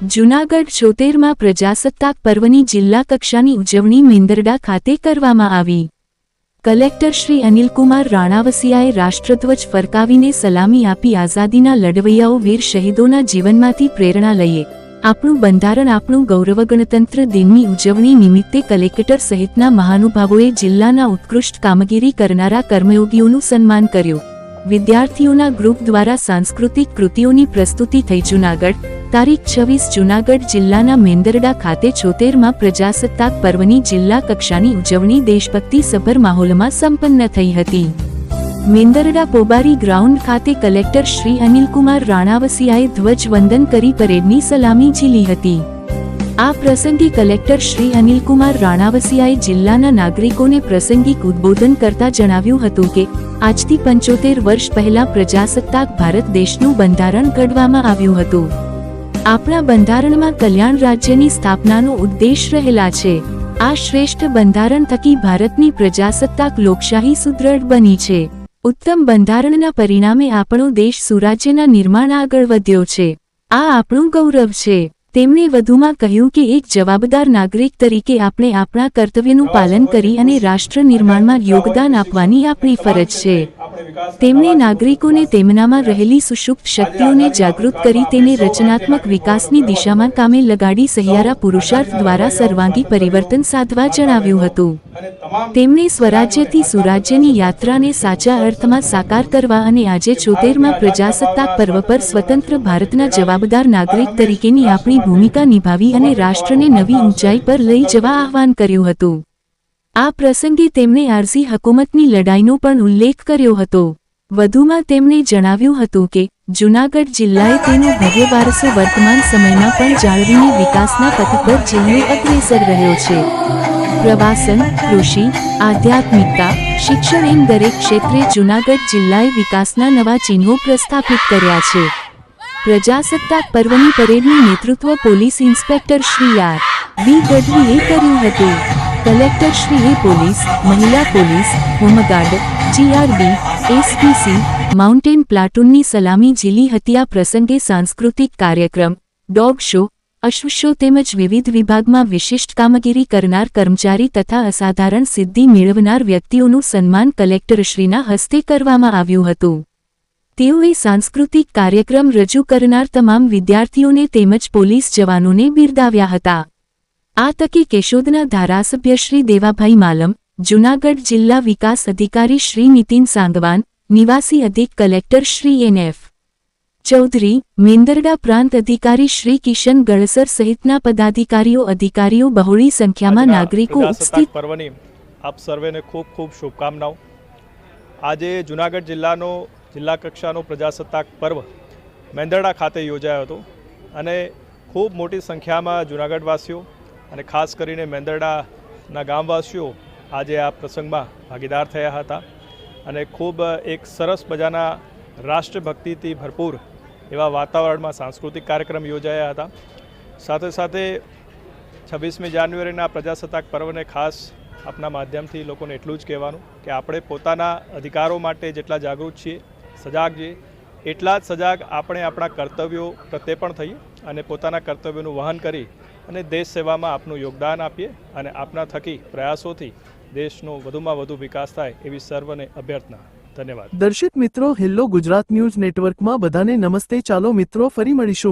જૂનાગઢ છોતેરમાં પ્રજાસત્તાક પર્વની જિલ્લા કક્ષાની ઉજવણી મેંદરડા ખાતે કરવામાં આવી. કલેક્ટર શ્રી અનિલકુમાર રાણાવસિયાએ રાષ્ટ્રધ્વજ ફરકાવીને સલામી આપી આઝાદીના લડવૈયાઓ વીર શહીદોના જીવનમાંથી પ્રેરણા લઈએ. આપણું બંધારણ, આપણું ગૌરવ ગણતંત્ર દિનની ઉજવણી નિમિત્તે કલેક્ટર સહિતના મહાનુભાવોએ જિલ્લાના ઉત્કૃષ્ટ કામગીરી કરનારા કર્મયોગીઓનું સન્માન કર્યું. વિદ્યાર્થીઓના ગ્રુપ દ્વારા સાંસ્કૃતિક કૃતિઓની પ્રસ્તુતિ થઈ જૂનાગઢ, તારીખ છવ્વીસ જૂનાગઢ જિલ્લાના મેંદરડા ખાતે છોતેરમાં પ્રજાસત્તાક પર્વની જિલ્લા કક્ષાની ઉજવણી દેશભક્તિ સભર માહોલમાં સંપન્ન થઈ હતી. મેંદરડા પોબારી ગ્રાઉન્ડ ખાતે કલેક્ટર શ્રી અનિલકુમાર રાણાવસિયાએ ધ્વજવંદન કરી પરેડની સલામી ઝીલી હતી. આ પ્રસંગે કલેક્ટર શ્રી અનિલકુમાર રાણાવસિયાએ જિલ્લાના નાગરિકોને પ્રાસંગિક ઉદ્બોધન કરતા જણાવ્યું હતું કે, આજથી પંચોતેર વર્ષ પહેલા પ્રજાસત્તાક ભારત દેશનું બંધારણ ઘડવામાં આવ્યું હતું. આપણા બંધારણમાં કલ્યાણ રાજ્યની સ્થાપનાનો ઉદ્દેશ રહેલા છે. આ શ્રેષ્ઠ બંધારણ થકી ભારતની પ્રજાસત્તાક લોકશાહી સુદૃઢ બની છે. ઉત્તમ બંધારણના પરિણામે આપણો દેશ સુરાજ્યના નિર્માણ આગળ વધ્યો છે. આ આપણું ગૌરવ છે. તેમણે વધુમાં કહ્યું કે એક જવાબદાર નાગરિક તરીકે આપણે આપણા કર્તવ્યનું પાલન કરી અને રાષ્ટ્ર નિર્માણમાં યોગદાન આપવાની આપણી ફરજ છે. તેમણે નાગરિકોને તેમનામાં રહેલી સુષુપ્ત શક્તિઓને જાગૃત કરી તેને રચનાત્મક વિકાસની દિશામાં કામે લગાડી સહિયારા પુરુષાર્થ દ્વારા સર્વાંગી પરિવર્તન સાધવા જણાવ્યું હતું. તેમણે સ્વરાજ્યથી સુરાજ્યની યાત્રાને સાચા અર્થમાં સાકાર કરવા અને આજે છોતેરમાં પ્રજાસત્તાક પર્વ પર સ્વતંત્ર ભારતના જવાબદાર નાગરિક તરીકેની આપણી ભૂમિકા નિભાવી અને રાષ્ટ્રને નવી ઊંચાઈ પર લઈ જવા આહ્વાન કર્યું હતું. આ પ્રસંગે તેમણે આરસી હકુમતની લડાઈનો પણ ઉલ્લેખ કર્યો હતો. વધુમાં તેમણે જણાવ્યું હતું કે, જૂનાગઢ જિલ્લાએ તેનો ભવ્ય વારસો વર્તમાન સમયમાં પણ જાળવીને વિકાસના પથ પર જિલ્લો અગ્રેસર રહ્યો છે. પ્રવાસન, કૃષિ, આધ્યાત્મિકતા, શિક્ષણ એમ દરેક ક્ષેત્રે જૂનાગઢ જિલ્લાએ વિકાસના નવા ચિહ્નો પ્રસ્થાપિત કર્યા છે. પ્રજાસત્તાક પર્વની પરેડનું નેતૃત્વ police inspector Shri R. V. ગઢવીએ કર્યું હતું. કલેક્ટર શ્રીએ પોલીસ, મહિલા police, home guard GRB SPC, mountain પ્લાટૂનની સલામી ઝીલી હત્યા પ્રસંગે સાંસ્કૃતિક કાર્યક્રમ, ડોગ શો, અશ્વ શો તેમજ વિવિધ વિભાગમાં વિશિષ્ટ કામગીરી કરનાર કર્મચારી તથા અસાધારણ સિદ્ધિ મેળવનાર વ્યક્તિઓનું સન્માન કલેક્ટરશ્રીના હસ્તે કરવામાં આવ્યું હતું. તેઓએ સાંસ્કૃતિક કાર્યક્રમ રજૂ કરનાર તમામ વિદ્યાર્થીઓને તેમજ પોલીસ જવાનોને બિરદાવ્યા હતા. આ તકે કેશોદના ધારાસભ્ય શ્રી દેવાભાઈ માલમ જૂનાગઢ જિલ્લા વિકાસ અધિકારી શ્રી નીતિન સાંગવાન નિવાસી અધિક કલેક્ટર શ્રી એનએફ ચૌધરી મેંદરડા પ્રાંત અધિકારી શ્રી કિશન ગળસર સહિતના પદાધિકારીઓ અધિકારીઓ બહોળી સંખ્યામાં નાગરિકો ઉપસ્થિત પર્વની આપ સર્વેને ખૂબ ખૂબ શુભકામનાઓ. આજે જુનાગઢ જિલ્લાનો જિલ્લા કક્ષાનો પ્રજાસત્તાક પર્વ મેંદરડા ખાતે યોજાયો હતો અને ખૂબ મોટી સંખ્યામાં જુનાગઢવાસીઓ અને ખાસ કરીને મેંદરડાના ગામવાસીઓ આજે આ પ્રસંગમાં ભાગીદાર થયા હતા અને ખૂબ એક સરસ મજાના રાષ્ટ્રભક્તિથી ભરપૂર એવા વાતાવરણમાં સાંસ્કૃતિક કાર્યક્રમ યોજાયા હતા. સાથે સાથે છવ્વીસમી જાન્યુઆરીના પ્રજાસત્તાક પર્વને ખાસ આપના માધ્યમથી લોકોને એટલું જ કહેવાનું કે આપણે પોતાના અધિકારો માટે જેટલા જાગૃત છીએ, સજાગ છીએ, એટલા જ સજાગ આપણે આપણા કર્તવ્યો પ્રત્યે પણ થઈએ અને પોતાના કર્તવ્યોનું વહન કરી અને દેશ સેવામાં આપનું યોગદાન આપીએ અને આપના થકી પ્રયાસોથી દેશનો વધુમાં વધુ વિકાસ થાય એવી સર્વને અભ્યર્થના. ધન્યવાદ. દર્શિત મિત્રો હેલ્લો ગુજરાત ન્યૂઝ નેટવર્કમાં બધાને નમસ્તે. ચાલો મિત્રો, ફરી મળીશું.